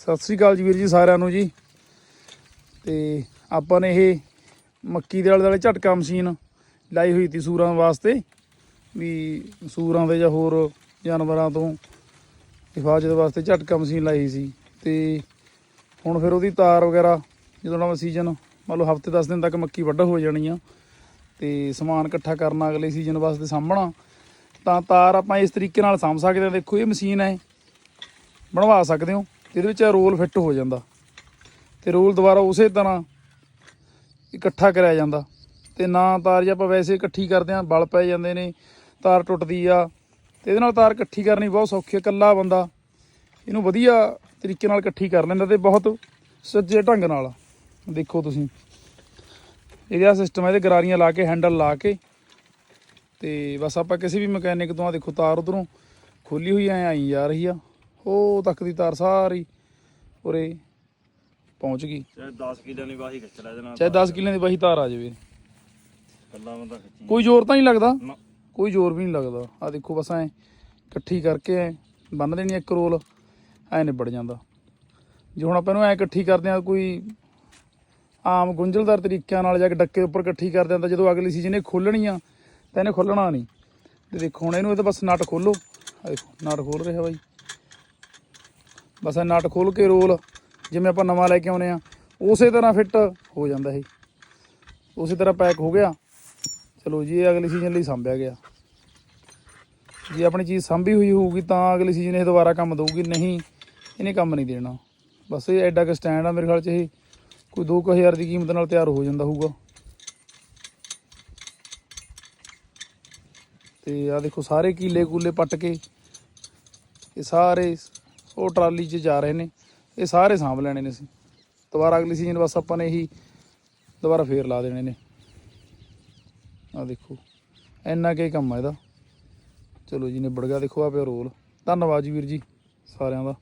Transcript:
ਸਤਿ ਸ੍ਰੀ ਅਕਾਲ ਜੀ ਵੀਰ ਜੀ ਸਾਰਿਆਂ ਨੂੰ ਜੀ। ਤੇ ਆਪਾਂ ਨੇ ਇਹ ਮੱਕੀ ਦੇ ਆਲੇ ਦੁਆਲੇ ਝਟਕਾ ਮਸ਼ੀਨ ਲਾਈ ਹੋਈ ਤੀ ਸੂਰਾਂ ਵਾਸਤੇ ਵੀ ਸੂਰਾਂ ਦੇ ਜਾਂ ਹੋਰ ਜਾਨਵਰਾਂ ਤੋਂ ਹਿਫਾਜ਼ਤ ਵਾਸਤੇ ਝਟਕਾ ਮਸ਼ੀਨ ਲਾਈ ਸੀ। ਤੇ ਹੁਣ ਫਿਰ ਉਹਦੀ ਤਾਰ ਵਗੈਰਾ ਜਦੋਂ ਨਵਾਂ ਸੀਜ਼ਨ ਮੰਨ ਲਓ ਹਫ਼ਤੇ 10 ਦਿਨ ਤੱਕ ਮੱਕੀ ਵੱਢ ਹੋ ਜਾਣੀ ਆ, ਤੇ ਸਮਾਨ ਇਕੱਠਾ ਕਰਨਾ ਅਗਲੇ ਸੀਜ਼ਨ ਵਾਸਤੇ ਸਾਂਭਣਾ, ਤਾਂ ਤਾਰ ਆਪਾਂ ਇਸ ਤਰੀਕੇ ਨਾਲ ਸਾਂਭ ਸਕਦੇ ਹਾਂ। ਦੇਖੋ ਇਹ ਮਸ਼ੀਨ ਹੈ, ਬਣਵਾ ਸਕਦੇ ਹੋ। ਇਹਦੇ ਵਿੱਚ ਰੋਲ ਫਿੱਟ ਹੋ ਜਾਂਦਾ। ਤੇ ਰੋਲ ਦੁਬਾਰਾ ਉਸੇ ਤਰ੍ਹਾਂ ਇਕੱਠਾ ਕਰਿਆ ਜਾਂਦਾ। ਤੇ ਨਾ ਤਾਰ ਜੇ ਆਪਾਂ ਵੈਸੇ ਇਕੱਠੀ ਕਰਦੇ ਆ ਬਲ ਪੈ ਜਾਂਦੇ ਨੇ, ਤਾਰ ਟੁੱਟਦੀ ਆ। ਤੇ ਇਹਦੇ ਨਾਲ ਤਾਰ ਇਕੱਠੀ ਕਰਨੀ ਬਹੁਤ ਸੌਖੀ ਹੈ ਇਕੱਲਾ ਬੰਦਾ ਇਹਨੂੰ ਵਧੀਆ ਤਰੀਕੇ ਨਾਲ ਇਕੱਠੀ ਕਰ ਲੈਂਦਾ ਤੇ ਬਹੁਤ ਸੱਜੇ ਢੰਗ ਨਾਲ। ਦੇਖੋ ਤੁਸੀਂ, ਇਹਦਾ ਸਿਸਟਮ ਹੈ ਇਹਦੇ ਗਰਾਰੀਆਂ ਲਾ ਕੇ ਹੈਂਡਲ ਲਾ ਕੇ। ਤੇ ਬਸ ਆਪਾਂ ਕਿਸੇ ਵੀ ਮਕੈਨਿਕ ਤੋਂ ਆ ਦੇਖੋ, ਤਾਰ ਉਧਰੋਂ ਖੋਲੀ ਹੋਈ ਐ ਆਈ ਜਾ ਰਹੀ ਆ। ਉਹ ਤੱਕ ਦੀ ਤਾਰ ਸਾਰੀ ਉਰੇ ਪਹੁੰਚ ਗਈ। ਚਾਹੇ 10 ਕਿੱਲਿਆਂ ਦੀ ਵਾਹੀ ਖਿੱਚ ਲੈ ਜਨਾ ਚਾਹੇ 10 ਕਿੱਲਿਆਂ ਦੀ ਵਹੀ ਤਾਰ ਆ ਜਾਵੇ। ਕੱਲਾ ਬੰਦਾ ਖਿੱਚੀ। ਕੋਈ ਜ਼ੋਰ ਤਾਂ ਨਹੀਂ ਲੱਗਦਾ? ਨਾ। ਕੋਈ ਜ਼ੋਰ ਵੀ ਨਹੀਂ ਲੱਗਦਾ। ਆ ਦੇਖੋ ਬਸ ਐ ਇਕੱਠੀ ਕਰਕੇ ਐ ਬੰਨ ਦੇਣੀ ਇੱਕ ਰੋਲ ਐ ਨਿਬੜ ਜਾਂਦਾ। ਜੇ ਹੁਣ ਆਪਾਂ ਇਹਨੂੰ ਐ ਇਕੱਠੀ ਕਰਦੇ ਆ ਕੋਈ ਆਮ ਗੁੰਝਲਦਾਰ ਤਰੀਕਿਆਂ ਨਾਲ ਜਾਂ ਕੇ ਡੱਕੇ ਉੱਪਰ ਇਕੱਠੀ ਕਰਦੇ ਆ ਤਾਂ ਜਦੋਂ ਅਗਲੀ ਸੀਜ਼ਨ ਇਹ ਖੋਲਣੀ ਆ ਤਾਂ ਇਹਨੇ ਖੋਲਣਾ ਨਹੀਂ। ਤੇ ਦੇਖੋ ਹੁਣ ਇਹਨੂੰ ਇਹ ਤਾਂ ਬਸ ਨਟ ਖੋਲੋ ਆ ਦੇਖੋ ਨਟ ਖੋਲ ਰਿਹਾ ਬਾਈ। ਬਸ ਇਹ ਨਟ ਖੋਲ ਕੇ ਰੋਲ, ਜਿਵੇਂ ਆਪਾਂ ਨਵਾਂ ਲੈ ਕੇ ਆਉਨੇ ਆ, ਉਸੇ ਤਰ੍ਹਾਂ ਫਿੱਟ ਹੋ ਜਾਂਦਾ ਇਹ। ਉਸੇ ਤਰ੍ਹਾਂ ਪੈਕ ਹੋ ਗਿਆ। ਚਲੋ ਜੀ, ਇਹ ਅਗਲੀ ਸੀਜ਼ਨ ਲਈ ਸੰਭਿਆ ਗਿਆ। ਜੇ ਆਪਣੀ ਚੀਜ਼ ਸੰਭੀ ਹੋਈ ਹੋਊਗੀ, ਤਾਂ ਅਗਲੀ ਸੀਜ਼ਨ ਇਹ ਦੁਬਾਰਾ ਕੰਮ ਦਊਗੀ। ਨਹੀਂ, ਇਹਨੇ ਕੰਮ ਨਹੀਂ ਦੇਣਾ। ਬਸ ਇਹ ਐਡਾ ਕੁ ਸਟੈਂਡ ਆ ਮੇਰੇ ਖਿਆਲ ਚ ਇਹ। ਕੋਈ 2000 ਦੀ ਕੀਮਤ ਨਾਲ ਤਿਆਰ ਹੋ ਜਾਂਦਾ ਹੋਊਗਾ। ਤੇ ਆ ਦੇਖੋ, ਸਾਰੇ ਕੀਲੇ ਕੂਲੇ ਪੱਟ ਕੇ, ਇਹ ਸਾਰੇ ਉਹ ਟਰਾਲੀ 'ਚ ਜਾ ਰਹੇ ਨੇ। ਇਹ ਸਾਰੇ ਸਾਂਭ ਲੈਣੇ ਨੇ ਅਸੀਂ। ਦੁਬਾਰਾ ਅਗਲੀ ਸੀਜ਼ਨ ਬਸ ਆਪਾਂ ਨੇ ਇਹੀ ਦੁਬਾਰਾ ਫੇਰ ਲਾ ਦੇਣੇ ਨੇ। ਆ ਦੇਖੋ, ਇੰਨਾ ਕੀ ਕੰਮ ਆ ਇਹਦਾ। ਚਲੋ ਜੀ, ਨਿਬੜ ਗਿਆ ਦੇਖੋ ਆ ਪਿਆ ਰੋਲ ਧੰਨਵਾਦ ਜੀ ਵੀਰ ਜੀ ਸਾਰਿਆਂ ਦਾ।